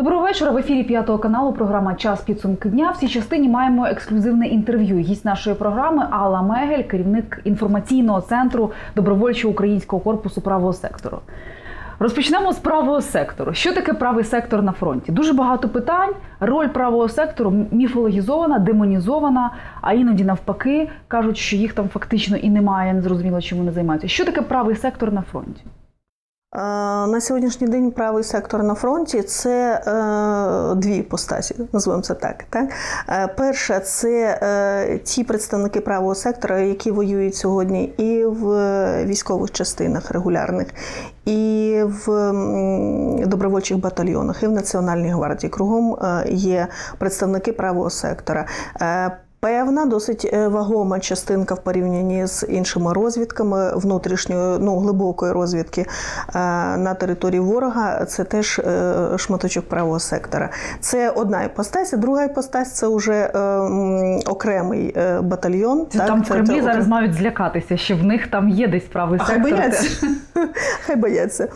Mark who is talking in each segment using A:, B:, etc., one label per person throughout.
A: Доброго вечора. В ефірі п'ятого каналу. Програма Час підсумки дня. В цій частині маємо ексклюзивне інтерв'ю. Гість нашої програми Алла Мегель, керівник інформаційного центру добровольчого українського корпусу правого сектору. Розпочнемо з правого сектору. Що таке правий сектор на фронті? Дуже багато питань. Роль правого сектору міфологізована, демонізована, а іноді навпаки кажуть, що їх там фактично і немає. Не зрозуміло, чим вони займаються. Що таке правий сектор на фронті?
B: Е, На сьогоднішній день правий сектор на фронті це е, дві постаті, називаємо це так. так? Е, перша це ті представники правого сектора, які воюють сьогодні і в військових частинах регулярних, і в добровольчих батальйонах, і в Національній гвардії. Кругом є представники правого сектора. Певна, досить е, вагома частинка в порівнянні з іншими розвідками внутрішньої, ну глибокої розвідки е, на території ворога. Це теж е, шматочок правого сектора. Це одна іпостась, а друга іпостась це вже е, окремий батальйон.
A: Це там в Кремлі
B: це
A: зараз
B: окрем-
A: мають злякатися, що в них там є десь правий
B: а Хай
A: сектор.
B: бояться. Хай бояться.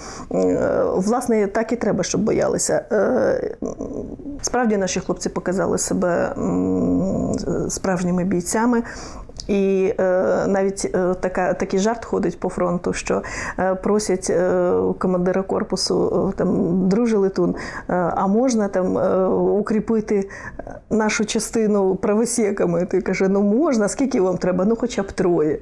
B: Власне, так і треба, щоб боялися. Справді наші хлопці показали себе справжніми бійцями. І е, навіть е, така, такий жарт ходить по фронту, що е, просять е, командира корпусу е, там, друже летун, е, а можна там е, укріпити нашу частину правосіками? Ти каже, ну можна, скільки вам треба? Ну хоча б троє.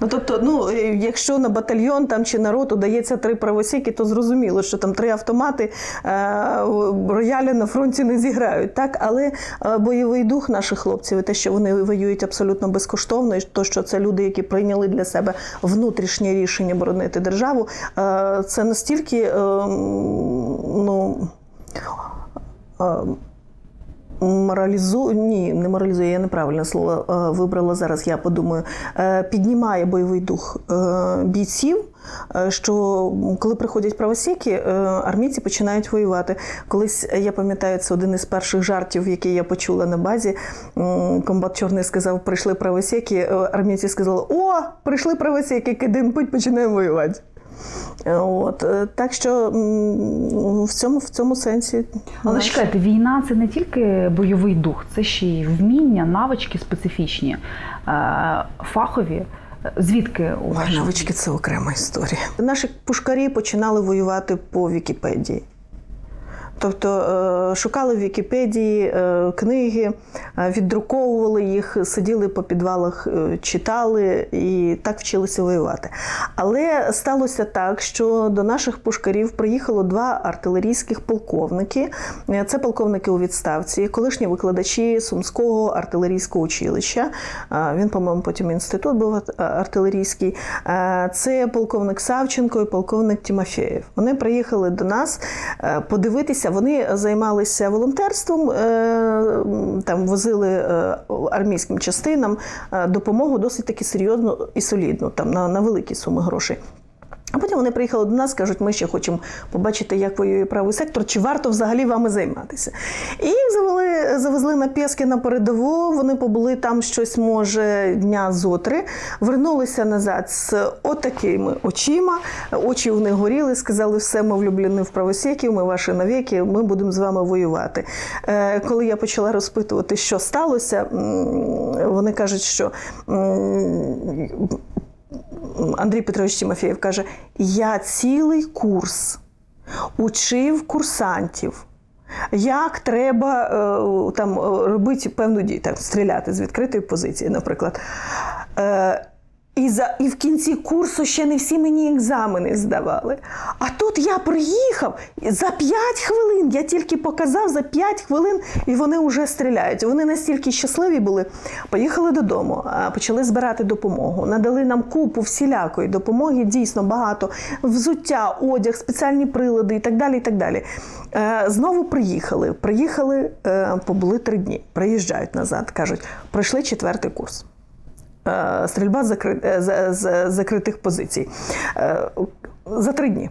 B: Ну, тобто, ну, е, якщо на батальйон там, чи на роту дається три правосіки, то зрозуміло, що там три автомати е, роялі на фронті не зіграють. Так? Але е, бойовий дух наших хлопців, і те, що вони воюють абсолютно безкоштовно, і то, що це люди, які прийняли для себе внутрішнє рішення боронити державу, це настільки е, ну. Моралізує, ні, не моралізує, я неправильне слово е, вибрала зараз. Я подумаю, Е, піднімає бойовий дух е, бійців. Що коли приходять правосіки, армійці починають воювати. Колись я пам'ятаю, це один із перших жартів, який я почула на базі. Комбат чорний сказав: прийшли правосіки. Армійці сказали: О, прийшли правосіки, кидим путь, починаємо воювати. Е, От е, так що в цьому в цьому сенсі
A: Але
B: наш-
A: чекайте, війна це не тільки бойовий дух, це ще й вміння, навички специфічні, е, фахові. Звідки у
B: навички це окрема історія. Наші пушкарі починали воювати по Вікіпедії. Тобто е, шукали в Вікіпедії е, книги, е, віддруковували їх, сиділи по підвалах, читали і так вчилися воювати. Але сталося так, що до наших пушкарів приїхало два артилерійських полковники. Це полковники у відставці, колишні викладачі Сумського артилерійського училища. Він, по-моєму, потім інститут був артилерійський. Це полковник Савченко і полковник Тимофєєв. Вони приїхали до нас е, Вони займалися волонтерством, е, там возили е, армійським частинам е, допомогу досить таки серйозно і солідно, там на, на великі суми грошей. А потім вони приїхали до нас, кажуть, ми ще хочемо побачити, як воює правий сектор, чи варто взагалі вами займатися. І їх завели, завезли на Пєски на передову. Вони побули там щось, може, дня зо три, вернулися назад з отакими очима. Очі в них горіли, сказали, все, ми влюблені в правосеків, ми ваші навіки, ми будемо з вами воювати. Е, Коли я почала розпитувати, що сталося, вони кажуть, що. Андрій Петрович Тимофєєв каже: я цілий курс учив курсантів. Як треба е, там е, робити певну дію, так, стріляти з відкритої позиції, наприклад. Е, і, за, і в кінці курсу ще не всі мені екзамени здавали. А тут я приїхав за 5 хвилин, я тільки показав за 5 хвилин, і вони вже стріляють. Вони настільки щасливі були. Поїхали додому, почали збирати допомогу. Надали нам купу всілякої допомоги, дійсно багато. Взуття, одяг, спеціальні прилади і так далі. І так далі. Е, Знову приїхали. Приїхали, е, побули три дні. Приїжджають назад, кажуть, пройшли четвертий курс. Е, Стрільба е, з закритих позицій. Е, За три дні.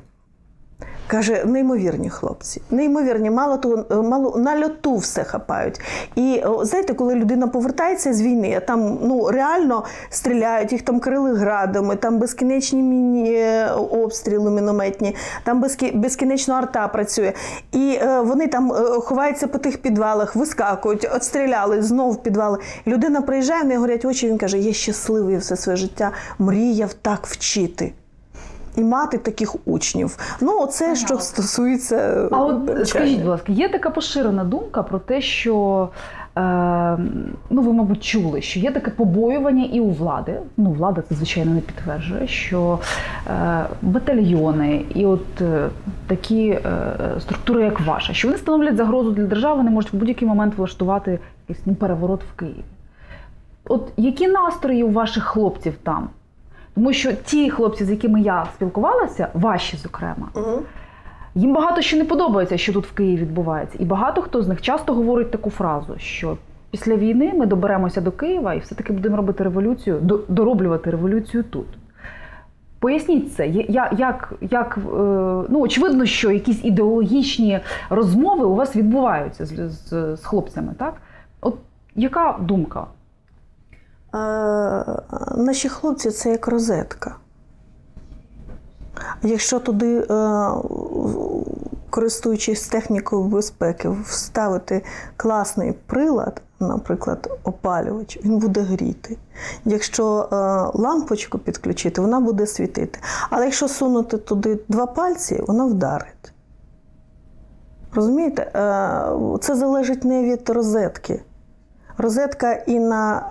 B: Каже, неймовірні хлопці, неймовірні, мало того, е, мало на льоту все хапають. І знаєте, коли людина повертається з війни, там ну реально стріляють, їх там крили градами, там безкінечні міні е, обстріли мінометні, там безкі- безкінечно арта працює. І е, вони там е, ховаються по тих підвалах, вискакують, отстріляли знов в підвали. Людина приїжджає, в неї горять очі. Він каже: Я щасливий все своє життя, мріяв так вчити. І мати таких учнів. Ну, це що стосується. е,
A: А от
B: навчання.
A: скажіть, будь ласка, є така поширена думка про те, що е, ну ви, мабуть, чули, що є таке побоювання і у влади. Ну, влада це звичайно не підтверджує, що е, батальйони і от е, такі е, структури, як ваша, що вони становлять загрозу для держави, вони можуть в будь-який момент влаштувати якийсь ну, переворот в Києві. От які настрої у ваших хлопців там? Тому що ті хлопці, з якими я спілкувалася, ваші, зокрема,
B: Мгм.
A: їм багато що не подобається, що тут в Києві відбувається. І багато хто з них часто говорить таку фразу, що після війни ми доберемося до Києва і все-таки будемо робити революцію, дороблювати революцію тут. Поясніть це, Я- я- як, як е, ну очевидно, що якісь ідеологічні розмови у вас відбуваються з, з, з хлопцями, так? От яка думка?
B: Е, наші хлопці це як розетка. Якщо туди, е, користуючись технікою безпеки, вставити класний прилад, наприклад, опалювач, він буде гріти. Якщо е, лампочку підключити, вона буде світити. Але якщо сунути туди два пальці, вона вдарить. Розумієте? Це залежить не від розетки. Розетка і на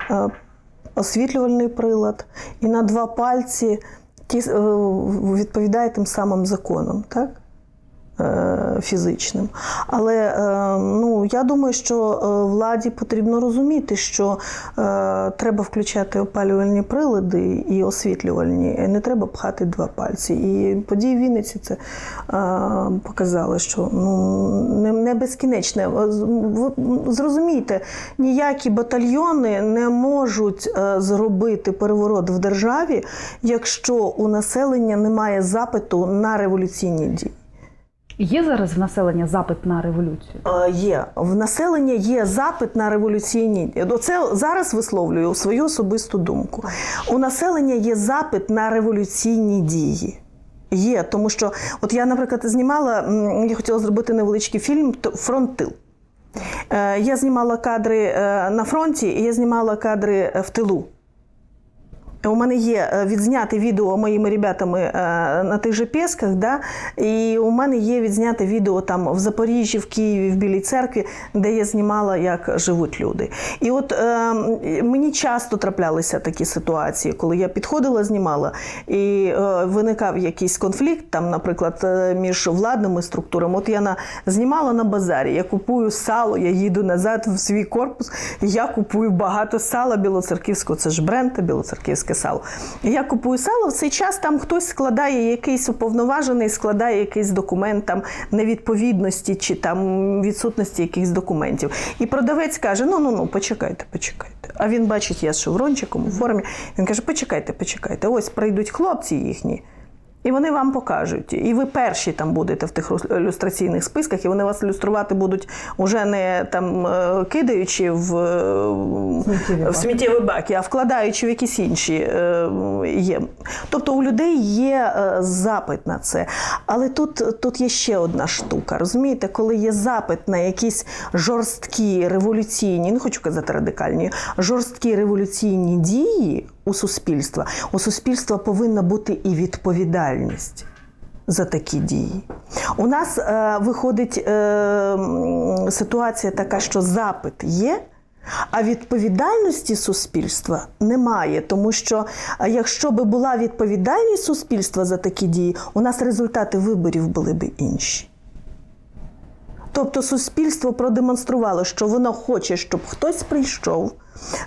B: освітлювальний прилад, і на два пальці ті, е, відповідає тим самим законам, так? Е, Фізичним. Але е, ну, я думаю, що е, владі потрібно розуміти, що треба включати опалювальні прилади і освітлювальні. Не треба пхати два пальці. І події в Вінниці це показали, що ну, не, не безкінечне. Зрозумійте, ніякі батальйони не можуть зробити переворот в державі, якщо у населення немає запиту на революційні дії.
A: Є зараз в населення запит на революцію?
B: Е, Є в населення є запит на революційні Оце зараз висловлюю свою особисту думку. У населення є запит на революційні дії. Є, тому що от я, наприклад, знімала, я хотіла зробити невеличкий фільм Фронт-тил. Е, Я знімала кадри е, на фронті, і я знімала кадри е, в тилу. У мене є е, відзняте відео моїми ребятами е, на тих же Пєсках, да? і у мене є відзняте відео там в Запоріжжі, в Києві, в Білій церкві, де я знімала, як живуть люди. І от е, мені часто траплялися такі ситуації, коли я підходила, знімала, і е, виникав якийсь конфлікт, там, наприклад, е, між владними структурами. От я на, знімала на базарі, я купую сало, я їду назад в свій корпус, я купую багато сала білоцерківського, це ж бренд білоцерківське сало. Я купую сало, в цей час там хтось складає якийсь уповноважений, складає якийсь документ там невідповідності чи там відсутності якихось документів. І продавець каже: ну ну ну, почекайте, почекайте. А він бачить, я з шеврончиком у формі. Він каже: почекайте, почекайте. Ось прийдуть хлопці їхні. І вони вам покажуть. І ви перші там будете в тих люстраційних списках, і вони вас люструвати будуть уже не там е, кидаючи в, е,
A: Сміттєві
B: в
A: баки.
B: сміттєві баки, а вкладаючи в якісь інші е, є. Тобто у людей є запит на це. Але тут, тут є ще одна штука. Розумієте, коли є запит на якісь жорсткі революційні, не хочу казати радикальні, жорсткі революційні дії у суспільства, у суспільства повинна бути і відповідальність. За такі дії. У нас е, виходить е, ситуація така, що запит є, а відповідальності суспільства немає. Тому що е, якщо би була відповідальність суспільства за такі дії, у нас результати виборів були б інші. Тобто суспільство продемонструвало, що воно хоче, щоб хтось прийшов,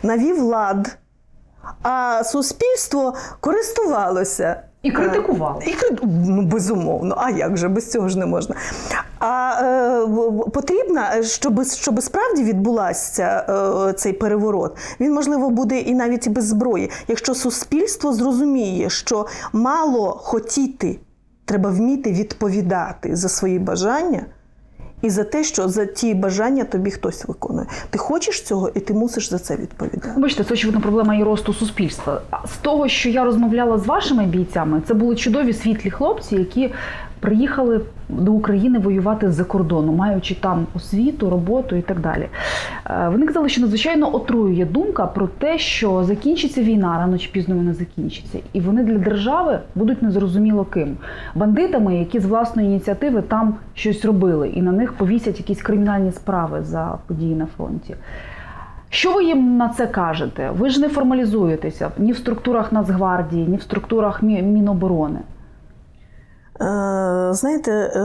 B: навів лад, а суспільство користувалося.
A: І критикувало.
B: І ну, безумовно, а як же без цього ж не можна. А е, потрібно, щоб, щоб справді відбулася е, цей переворот, він можливо буде і навіть і без зброї, якщо суспільство зрозуміє, що мало хотіти Треба вміти відповідати за свої бажання і за те, що за ті бажання тобі хтось виконує. Ти хочеш цього, і ти мусиш за це відповідати.
A: Бачите, це очевидно проблема і росту суспільства. З того, що я розмовляла з вашими бійцями, це були чудові світлі хлопці, які приїхали до України воювати з-за кордону, маючи там освіту, роботу і так далі. Е, Вони казали, що надзвичайно отруює думка про те, що закінчиться війна, рано чи пізно вона закінчиться, і вони для держави будуть незрозуміло ким бандитами, які з власної ініціативи там щось робили, і на них повісять якісь кримінальні справи за події на фронті. Що ви їм на це кажете? Ви ж не формалізуєтеся ні в структурах Нацгвардії, ні в структурах Міноборони.
B: Е, Знаєте, е,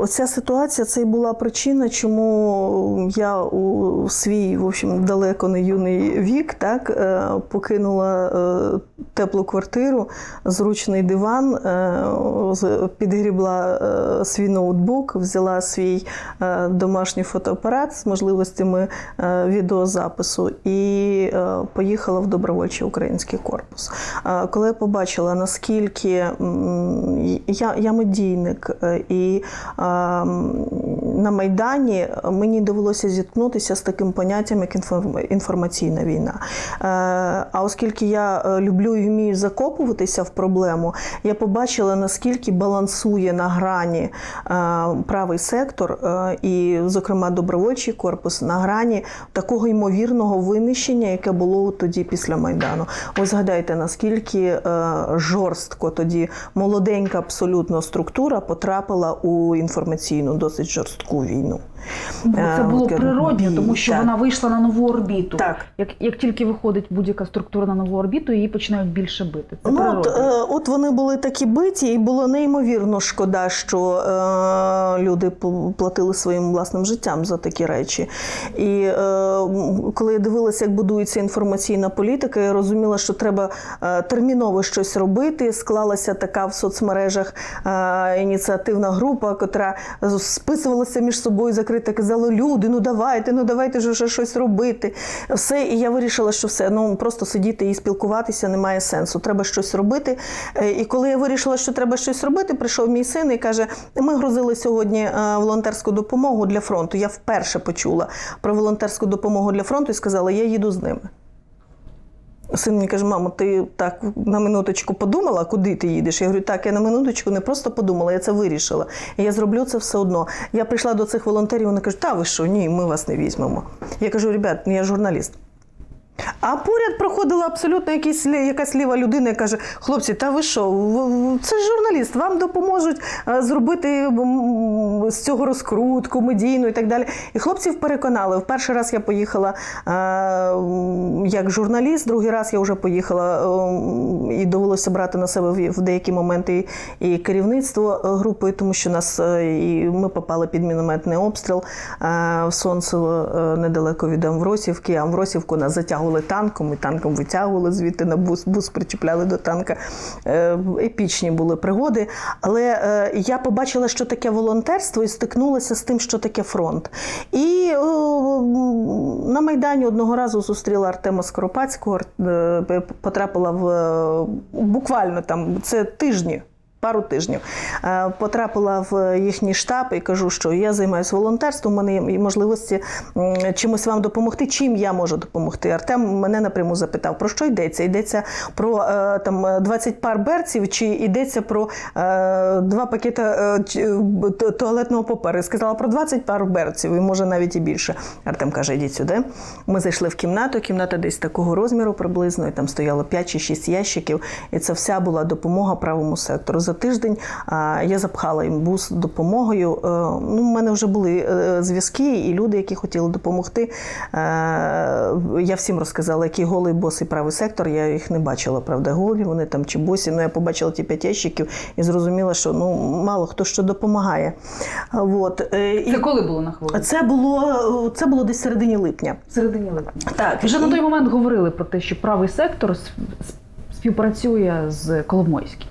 B: оця ситуація це і була причина, чому я у свій, в общем, далеко не юний вік, так е, покинула теплу квартиру, зручний диван, підгрібла свій ноутбук, взяла свій домашній фотоапарат з можливостями відеозапису і поїхала в добровольчий український корпус. Коли я побачила, наскільки я, я медійник, е, і е, м, на Майдані мені довелося зіткнутися з таким поняттям, як інформ- інформаційна війна. Е, А оскільки я е, люблю і вмію закопуватися в проблему, я побачила, наскільки балансує на грані е, правий сектор, е, і, зокрема, добровольчий корпус на грані такого ймовірного винищення, яке було тоді після Майдану. Ось згадайте, наскільки е, жорстко тоді молоденька абсолютно структура потрапила у інформаційну досить жорстку masculino.
A: Бо це
B: Е,
A: було природньо, тому що
B: так.
A: вона вийшла на нову орбіту.
B: Так.
A: Як, як тільки виходить будь-яка структура на нову орбіту, її починають більше бити. Це
B: Ну, от, е, от вони були такі биті, і було неймовірно шкода, що е, люди платили своїм власним життям за такі речі. І е, коли я дивилася, як будується інформаційна політика, я розуміла, що треба е, терміново щось робити. Склалася така в соцмережах е, ініціативна група, котра списувалася між собою закрита, казали, люди, ну давайте, ну давайте ж вже щось робити. Все, і я вирішила, що все, ну просто сидіти і спілкуватися немає сенсу. Треба щось робити. Е, І коли я вирішила, що треба щось робити, прийшов мій син і каже: ми грузили сьогодні е, волонтерську допомогу для фронту. Я вперше почула про волонтерську допомогу для фронту і сказала, я їду з ними. Син мені каже, мамо, ти так на минуточку подумала, куди ти їдеш? Я говорю, так, я на минуточку не просто подумала, я це вирішила. Я зроблю це все одно. Я прийшла до цих волонтерів, вони кажуть, та ви що, ні, ми вас не візьмемо. Я кажу, ребят, я журналіст. А поряд проходила абсолютно якийсь, якась ліва людина і каже: хлопці, та ви що? Це ж журналіст, вам допоможуть е, зробити з цього розкрутку, медійну і так далі. І хлопців переконали. В перший раз я поїхала е, як журналіст, другий раз я вже поїхала е, і довелося брати на себе в- деякі моменти і керівництво групою, тому що нас і ми попали під мінометний обстріл в Сонцево недалеко від Амвросівки. Амвросівку нас затягували танком, і танком витягували звідти на бус, бус причіпляли до танка. Е, Епічні були пригоди. Але е, я побачила, що таке волонтерство, і стикнулася з тим, що таке фронт. І на Майдані одного разу зустріла Артема Скоропадського, е, потрапила в буквально там це тижні. Пару тижнів Е, потрапила в їхній штаб і кажу, що я займаюся волонтерством. У мене є можливості чимось вам допомогти. Чим я можу допомогти? Артем мене напряму запитав, про що йдеться? Йдеться про е, там 20 пар берців, чи йдеться про е, два пакети е, е, туалетного паперу? Сказала про 20 пар берців, і може навіть і більше. Артем каже: йдіть сюди. Ми зайшли в кімнату. Кімната десь такого розміру приблизно, і там стояло 5 чи 6 ящиків. І це вся була допомога правому сектору. За тиждень я запхала їм бус допомогою. Е, Ну, у мене вже були е, зв'язки і люди, які хотіли допомогти. Е, Я всім розказала, який голий босий правий сектор. Я їх не бачила, правда, голі вони там чи босі. Ну я побачила ті п'ять ящиків і зрозуміла, що ну мало хто що допомагає. От. і
A: Це коли було на хвилину?
B: це було це було десь в середині липня.
A: Середині липня.
B: Так,
A: Вже
B: і-
A: на той момент говорили про те, що правий сектор співпрацює з Коломойським.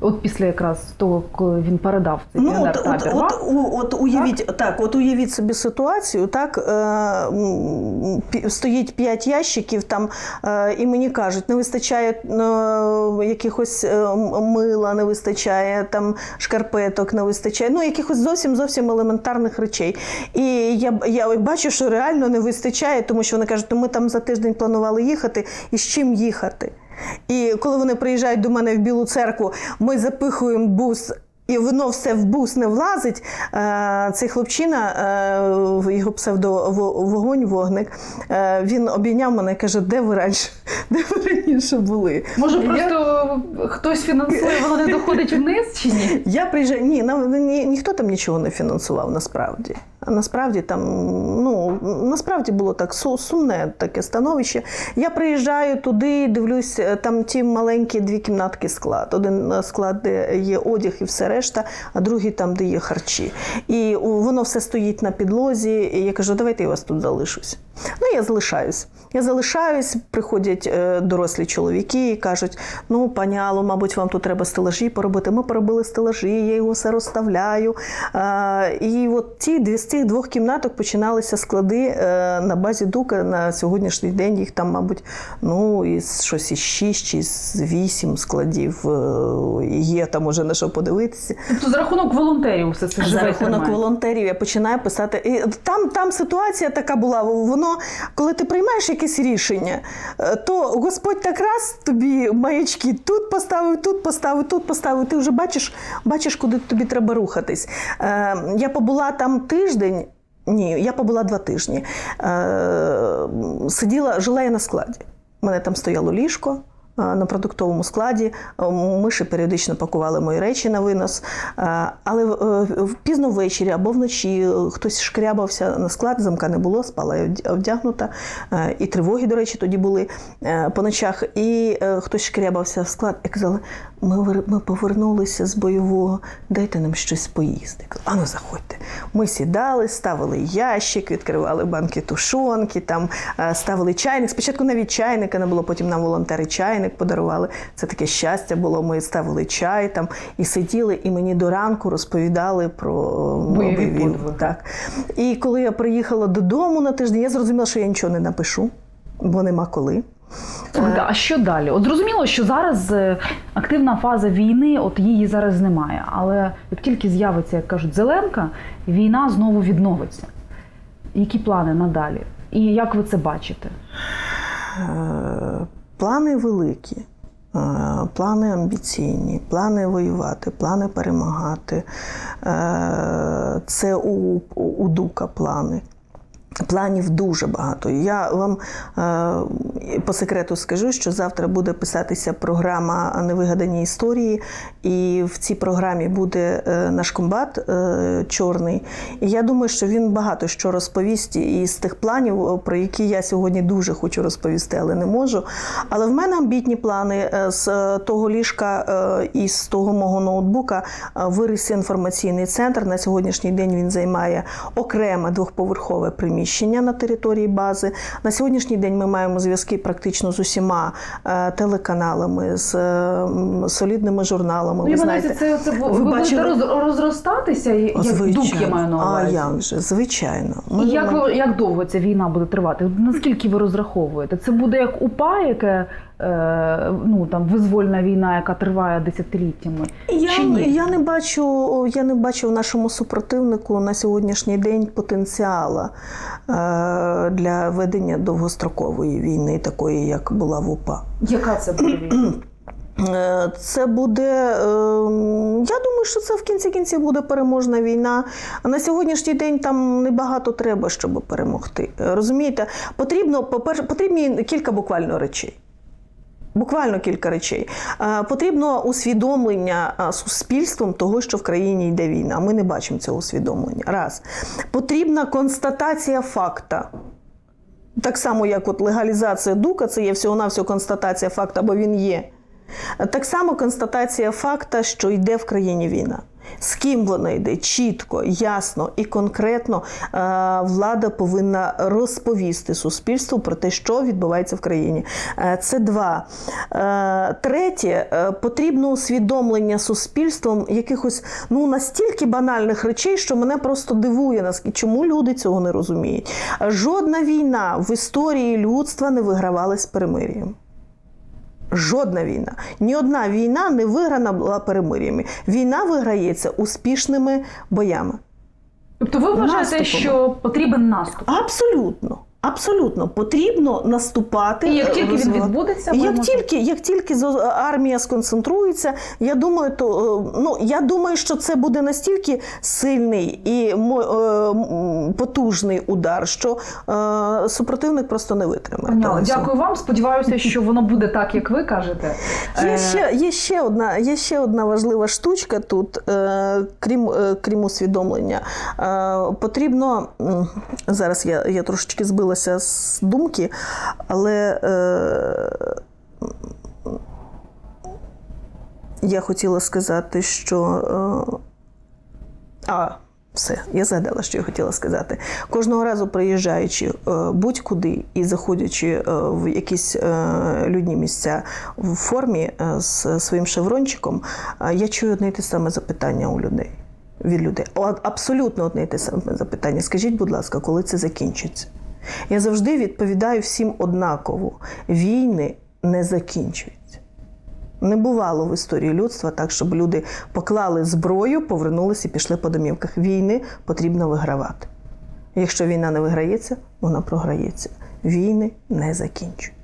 A: От після якраз того, коли він передав цей
B: Ну, от, от, от, от уявіть, так? от уявіть собі ситуацію, так е, стоїть п'ять ящиків там, е, і мені кажуть, не вистачає е, якихось е, мила, не вистачає там шкарпеток, не вистачає, ну якихось зовсім зовсім елементарних речей. І я, я бачу, що реально не вистачає, тому що вони кажуть, ну ми там за тиждень планували їхати, і з чим їхати. І коли вони приїжджають до мене в Білу церкву, ми запихуємо бус. І воно все в бус не влазить. Е, Цей хлопчина, е, його псевдо Во- вогонь, вогник, е, він обійняв мене і каже, де ви раніше, де ви раніше були?
A: Може,
B: Я-
A: просто хтось фінансує, воно не доходить вниз чи ні?
B: Я приїжджаю. Ні, ні, ніхто там нічого не фінансував насправді. А насправді там, ну насправді було так сумне таке становище. Я приїжджаю туди, дивлюсь, там ті маленькі дві кімнатки склад. Один склад, де є одяг і все решта, а другий там, де є харчі. І воно все стоїть на підлозі. І я кажу, давайте я вас тут залишусь. Ну, я залишаюсь. Я залишаюсь, приходять е, дорослі чоловіки і кажуть: ну, пані Алло, мабуть, вам тут треба стелажі поробити. Ми поробили стелажі, я його все розставляю. Е, і от ті з цих двох кімнаток починалися склади е, на базі Дука на сьогоднішній день. Їх там, мабуть, ну, із щось із шість чи з вісім складів е, є там уже на що подивитися.
A: Тобто за рахунок волонтерів все це
B: За рахунок волонтерів я починаю писати. І там, там ситуація така була. Воно, коли ти приймаєш якесь рішення, е, то Господь так раз тобі маячки тут поставив, тут поставив, тут поставив. Ти вже бачиш, бачиш, куди тобі треба рухатись. Е, я побула там тиждень. Ні, я побула два тижні. Е, сиділа, жила я на складі. У мене там стояло ліжко на продуктовому складі. Е, Миші періодично пакували мої речі на винос. Е, Але е, пізно ввечері або вночі е, хтось шкрябався на склад, замка не було, спала я вдягнута. Е, І тривоги, до речі, тоді були е, по ночах. І е, хтось шкрябався в склад і казали: ми, ми повернулися з бойового, дайте нам щось поїсти. Я кажу, А ну заходьте. Ми сідали, ставили ящик, відкривали банки тушонки, там е, ставили чайник. Спочатку навіть чайника не було, потім нам волонтери чайник подарували. Це таке щастя було. Ми ставили чай там і сиділи, і мені до ранку розповідали про
A: Бойові.
B: Так. І коли я приїхала додому на тиждень, я зрозуміла, що я нічого не напишу, бо нема коли.
A: Слухайте, а що далі? От зрозуміло, що зараз е, активна фаза війни, от її зараз немає. Але як тільки з'явиться, як кажуть, зеленка, війна знову відновиться. Які плани надалі? І як ви це бачите?
B: Е, Плани великі, е, плани амбіційні, плани воювати, плани перемагати. Це у, у Дука плани. Планів дуже багато. Я вам е, по секрету скажу, що завтра буде писатися програма Невигадані історії, і в цій програмі буде е, наш комбат е, чорний. І я думаю, що він багато що розповість із тих планів, про які я сьогодні дуже хочу розповісти, але не можу. Але в мене амбітні плани Е, з е, того ліжка е, і з того мого ноутбука е, виріс інформаційний центр. На сьогоднішній день він займає окреме двохповерхове приміщення на території бази. На сьогоднішній день ми маємо зв'язки практично з усіма е, телеканалами, з е, солідними журналами.
A: Ну,
B: Ви знаєте,
A: це, це, ви,
B: ви
A: бачили... будете роз, розростатися, як як дух я маю на увазі.
B: А як же, звичайно. Ми-
A: І як, ви, як довго ця війна буде тривати? Наскільки ви розраховуєте? Це буде як УПА, яке ну там визвольна війна, яка триває десятиліттями? Чи
B: Я,
A: ні?
B: я не бачу, я не бачу в нашому супротивнику на сьогоднішній день потенціала е, для ведення довгострокової війни, такої як була в УПА.
A: Яка це буде війна?
B: Е, Це буде, е, я думаю, що це в кінці кінців буде переможна війна. А на сьогоднішній день там небагато треба, щоб перемогти. Е, Розумієте, потрібно, по-перше, потрібні кілька буквально речей. Буквально кілька речей. Е, Потрібно усвідомлення е, суспільством того, що в країні йде війна. Ми не бачимо цього усвідомлення. Раз. Потрібна констатація факта. Так само, як от легалізація дука, це є всього-навсього констатація факта, бо він є. Так само констатація факта, що йде в країні війна. З ким вона йде чітко, ясно і конкретно е, влада повинна розповісти суспільству про те, що відбувається в країні. Е, Це два. Е, Третє, потрібно усвідомлення суспільством якихось ну настільки банальних речей, що мене просто дивує, наскільки чому люди цього не розуміють. Жодна війна в історії людства не вигравалась перемир'ям. Жодна війна. Ні одна війна не виграна була перемир'ями. Війна виграється успішними боями.
A: Тобто, ви вважаєте,
B: Наступом.
A: що потрібен наступ?
B: Абсолютно. Абсолютно потрібно наступати.
A: І як тільки він відбудеться,
B: як
A: можемо-
B: тільки, як тільки армія сконцентрується, я думаю, то е, ну я думаю, що це буде настільки сильний і е, потужний удар, що е, супротивник просто не витримає. Всього.
A: дякую вам. Сподіваюся, що воно буде так, як ви кажете.
B: Є ще, є, ще одна, є ще одна важлива штучка тут, е, крім, е, крім усвідомлення. Е, потрібно зараз я, я трошечки збилася з думки, але е, я хотіла сказати, що. Е, а, все, я згадала, що я хотіла сказати. Кожного разу приїжджаючи е, будь-куди і заходячи е, в якісь е, людні місця в формі з своїм шеврончиком, я чую одне й те саме запитання у людей. Від людей. Абсолютно одне й те саме запитання. Скажіть, будь ласка, коли це закінчиться? Я завжди відповідаю всім однаково: війни не закінчуються. Не бувало в історії людства так, щоб люди поклали зброю, повернулися і пішли по домівках. Війни потрібно вигравати. Якщо війна не виграється, вона програється. Війни не закінчують.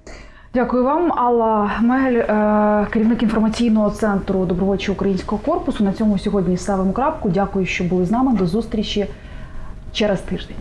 A: Дякую вам, Алла Мегель, е, керівник інформаційного центру добровольчого українського корпусу. На цьому сьогодні ставимо крапку. Дякую, що були з нами. До зустрічі через тиждень.